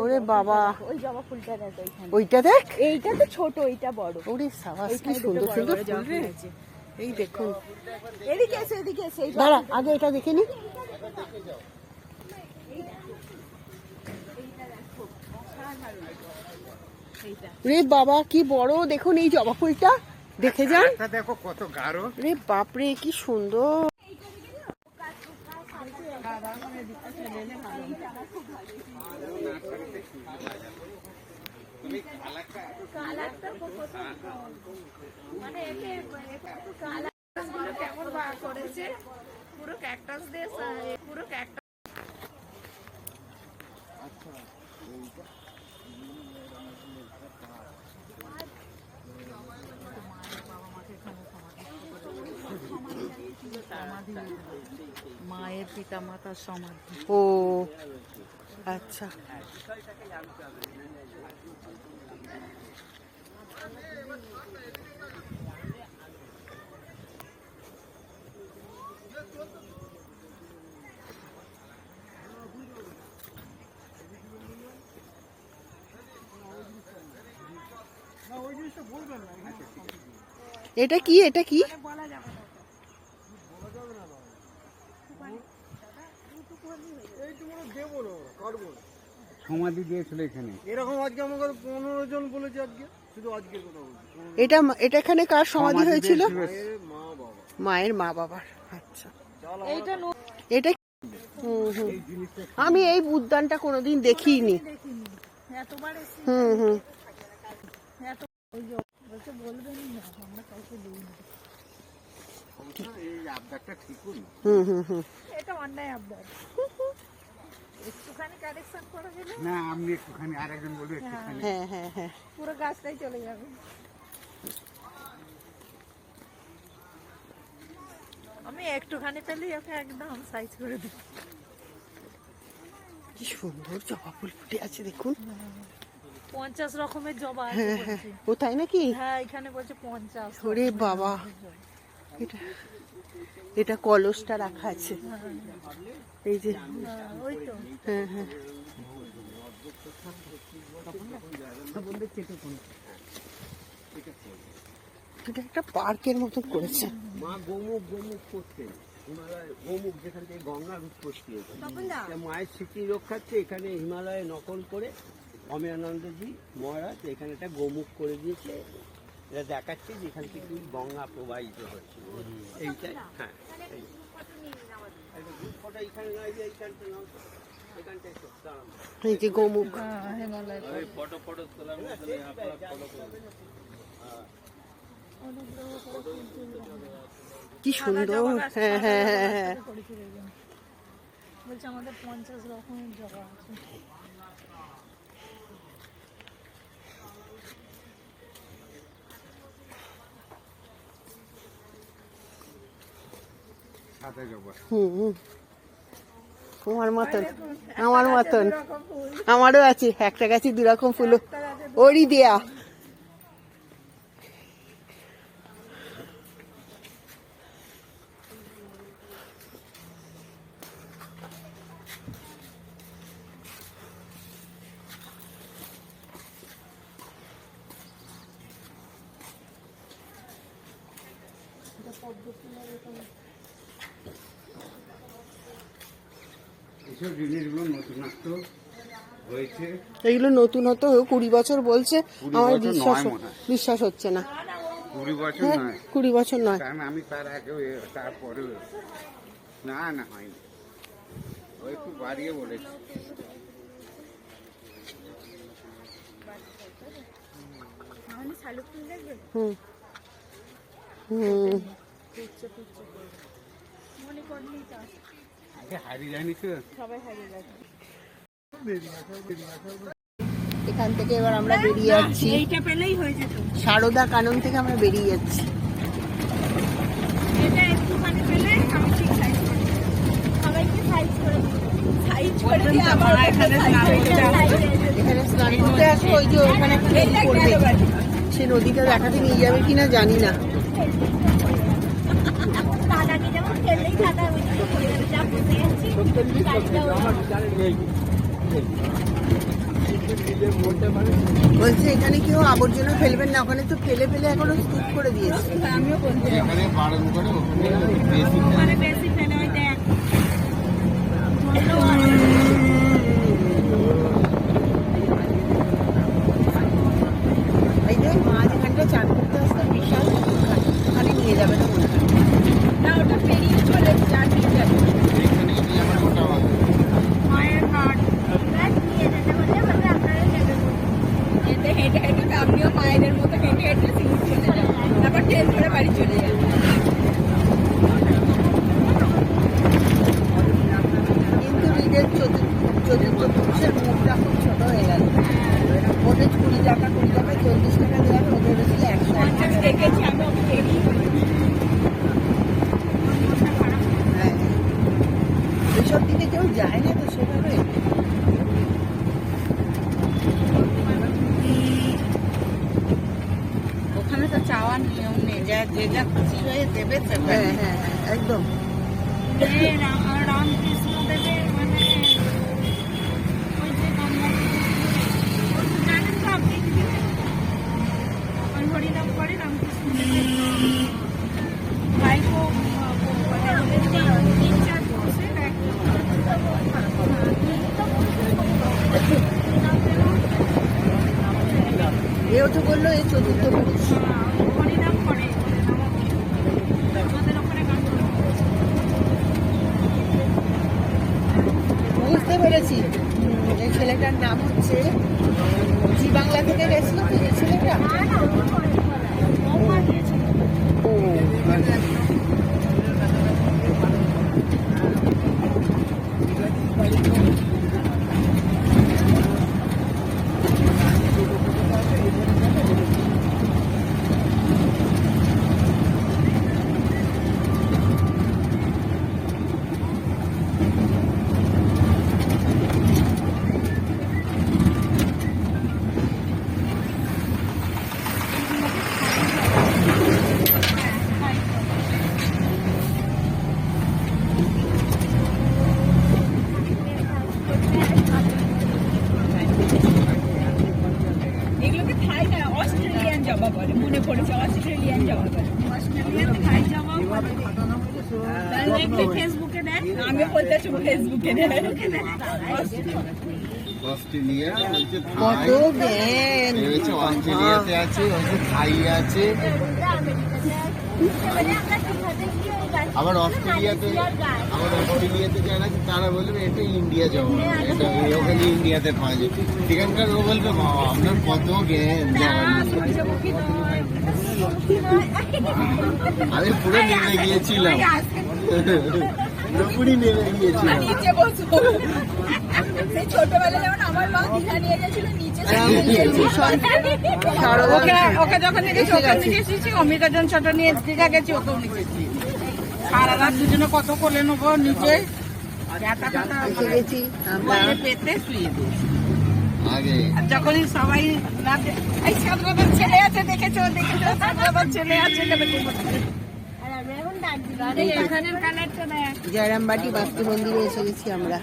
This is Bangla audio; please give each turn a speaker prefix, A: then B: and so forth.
A: ওরে বাবা।
B: ওই জবা ফুলটা দেখ ওইখানে।
A: ওইটা দেখ।
B: এইটা তো ছোট এইটা বড়।
A: ওরে সাবাস কি সুন্দর সুন্দর ফুল রে। এই দেখুন
B: এদিকে এসে এদিকে এসে
A: দাঁড়া আগে এটা দেখে নি। রে বাবা কি বড় দেখুন এই জবা ফুলটা। দেখে যান।
C: দেখো কত গাঢ়।
A: রে বাপরে কি সুন্দর।
B: মানে একে গুলো কেমন করেছে পুরো ক্যাকটাস দিয়ে মায়ের পিতা মাতার সমাধি।
A: ও আচ্ছা। এটা কি? এটা কি?
C: সমাধি দিয়েছিল এখানে।
D: এরকম আজকে আমাকে পনেরো জন বলেছে আজকে শুধু আজকের কথা বলছি।
A: এটা এটা এখানে কার সমাধি হয়েছিল?
D: মা বাবা।
A: মায়ের মা বাবার আচ্ছা।
B: এইটা
A: এটা হুম হুম। আমি এই উদ্যানটা কোনোদিন দেখিনি। হুম হুম। হুম হুম হুম।
B: এটা অন্যায় আবদার। একটুখানি কারেকশন করে দিলে
C: না আপনি একটুখানি আরেকজন বলবে একটুখানি।
A: হ্যাঁ হ্যাঁ হ্যাঁ
B: পুরো গাছটাই চলে যাবে। আমি একটুখানি পেলেই ওকে একদম সাইজ করে দিই
A: কি সুন্দর জবা ফুল ফুটে আছে দেখুন।
B: পঞ্চাশ রকমের জবা আছে
A: হ্যাঁ হ্যাঁ। নাকি?
B: হ্যাঁ এখানে বলছে পঞ্চাশ।
A: ওরে বাবা। এটা এটা কলসটা রাখা আছে। এই যে।
B: হ্যাঁ,
A: হ্যাঁ। এটা একটা পার্কের মতো করেছে।
E: মা গোমুখ গোমুখ করতেন হিমালয় গোমুখ যেখান থেকে গঙ্গার উৎপত্তি মায়ের স্মৃতি রক্ষার্থে এখানে হিমালয়ে নকল করে অমরানন্দজি মহারাজ এখানে একটা গোমুখ করে দিয়েছে। এটা দেখাচ্ছে যে এখান থেকে গঙ্গা প্রবাহিত হচ্ছে। এইটাই হ্যাঁ এই। একটা group photo এইখানে নয় যে এইখানটা নাও। তো। এখানটায় তো, দাঁড়াও।
A: এই যে গোমুখ
B: হ্যাঁ হিমালয়
A: কি সুন্দর। হ্যাঁ হ্যাঁ হ্যাঁ হ্যাঁ।
B: বলছে আমাদের পঞ্চাশ রকমের জগা আছে।
A: হুম আমার মতন আমার মতন। আমারও আছে একটা গাছে দু রকম ফুল। ওরই দেয়া।
C: এসব জিনিসগুলো নতুনত্ব হয়েছে।
A: এগুলো নতুন হতো কুড়ি বছর বলছে আমার বিশ্বাস। বিশ্বাস হচ্ছে না।
C: কুড়ি বছর
A: হ্যাঁ
C: নয়।
A: কুড়ি বছর নয়।
C: কারণ আমি তার আগে তারপরেও না না হয়নি। ও একটু বাড়িয়ে বলেছে।
A: হুম। হুম।
B: মনে করলি তো
C: আগে হারিয়ে যায়নি তো?
B: সবাই হারিয়ে গেছে
A: এখান থেকে এবার আমরা বেরিয়ে যাচ্ছি।
B: এইটা পেলেই হয়ে যেত।
A: সারদা কানন থেকে আমরা বেরিয়ে যাচ্ছি।
B: এটা একটুখানি পেলে আমি ঠিক সাইজ করে সবাইকে সাইজ করে সাইজ করে দিয়ে আবার এখানে
A: এখানে স্নান করতে ওই যে ওখানে একটা নদী পড়বে। সে নদীটা দেখাতে নিয়ে যাবে কিনা জানি না। বলছে এখানে কেউ আবর্জনা ফেলবেন না? ওখানে তো ফেলে ফেলে এখনও স্তূপ করে দিয়েছে।
F: আমিও বলছি।
G: এখানে বারণ করে ওখানে বেশি
F: মানে বেশি ফেলে ওই দেখ
A: এই যে মাঝ এখানটা চান করতে আসতে বিশাল পুকুরখান। ওখানে নিয়ে যাবে না মনে হয়
F: না ওটা পেরিয়ে চলে যার নিচে
G: এখানে নিয়ে আমার ওটা হবে
F: মায়ের হাট এতে হেঁটে হেঁটে তো আপনিও মায়েদের মতো হেঁটে হেঁটে সিঙ্গুর চলে যান তারপর ট্রেন ধরে বাড়ি চলে যান
A: কিন্তু নিজের চতুর্থ চতুর্থ পুরুষের মুখটা খুব ছোট হয়ে গেল ওদের কুড়ি টাকা কুড়ি টাকা চল্লিশ টাকা দেওয়া হবে ওদের হচ্ছে একশো
F: পঞ্চাশ দেখেছি আমি ওকে পেরিয়ে
A: হ্যাঁ এসব দিকে কেউ যায় না তো সেভাবে?
F: ওখানে তো চাওয়ার নিয়ম নেই যা যে যা খুশি হয়ে দেবে
A: হ্যাঁ হ্যাঁ হ্যাঁ, একদম।
F: রামকৃষ্ণ দেবের মানে ওই যে গঙ্গা জানেন তো আপনি ওই হরিনাম করে রামকৃষ্ণ দেবের ভাইপো মানে ওদের তিন চার বছর
A: এও তো বলল এই চতুর্থ পুরুষ।
F: করে আমাদের ওখানে
A: বুঝতে পেরেছি। এই ছেলেটার নাম হচ্ছে জি বাংলা থেকে গেছিল তো এই ছেলেটা? ও
F: এগুলোকে থাই না অস্ট্রেলিয়ান জবা বলে মনে পড়েছে অস্ট্রেলিয়ান জবা বলে অস্ট্রেলিয়ান থাই জবা বলে তাহলে একটু ফেসবুকে দেখ আমি বলতে আছি ফেসবুকে দেখ
G: অস্ট্রেলিয়া অস্ট্রেলিয়াতে আছে থাই আছে। আবার অস্ট্রেলিয়াতে আবার অস্ট্রেলিয়াতে যারা আছে তারা বলবে এটা ইন্ডিয়া যাওয়া এটা ওখানে ইন্ডিয়াতে পাওয়া যায়। সেখানকার ও বলবে বাবা আপনার কত জ্ঞান আমি পুরো নেমে গিয়েছিলাম। পুরোপুরি নেমে গিয়েছিলাম
F: নিচে বসো সেই ছোটবেলায় যেমন আমার মা দীঘা নিয়ে গেছিল নিচে
A: গেছি। সারদা
F: ওকে ওকে যখন নিয়ে ওকে এসেছি অমিতা জন ছোট নিয়ে দীঘা গেছি ওকেও নিয়ে সারা রাত দুজনে কত কোলে নেব নিচে বাইরে পেতে শুয়ে দিয়েছি আর যখনই সবাই এই সাতরাবার ছেলে আছে দেখেছ দেখেছ ছেলে আছে কেন এখানের কালারটা দেখ
A: জয়রামবাটি বাস্তু মন্দিরে এসে গেছি আমরা।